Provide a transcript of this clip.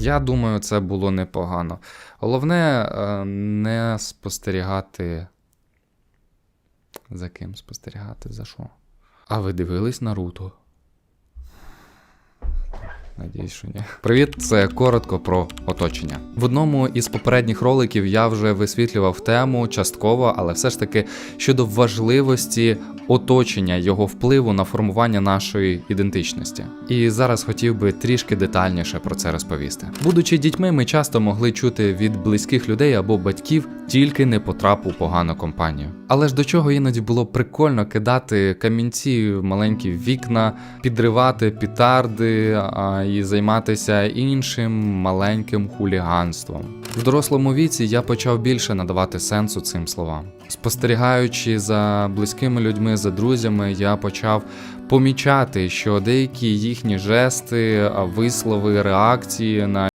Я думаю, це було непогано. Головне е, не спостерігати. За ким спостерігати? За що? А ви дивились Наруто? Надіюсь, що ні. Привіт, це коротко про оточення. В одному із попередніх роликів я вже висвітлював тему частково, але все ж таки щодо важливості оточення, його впливу на формування нашої ідентичності. І зараз хотів би трішки детальніше про це розповісти. Будучи дітьми, ми часто могли чути від близьких людей або батьків тільки не потрап у погану компанію. Але ж до чого іноді було прикольно кидати камінці в маленькі вікна, підривати пітарди а, і займатися іншим маленьким хуліганством. В дорослому віці я почав більше надавати сенсу цим словам. Спостерігаючи за близькими людьми, за друзями, я почав помічати, що деякі їхні жести, вислови, реакції на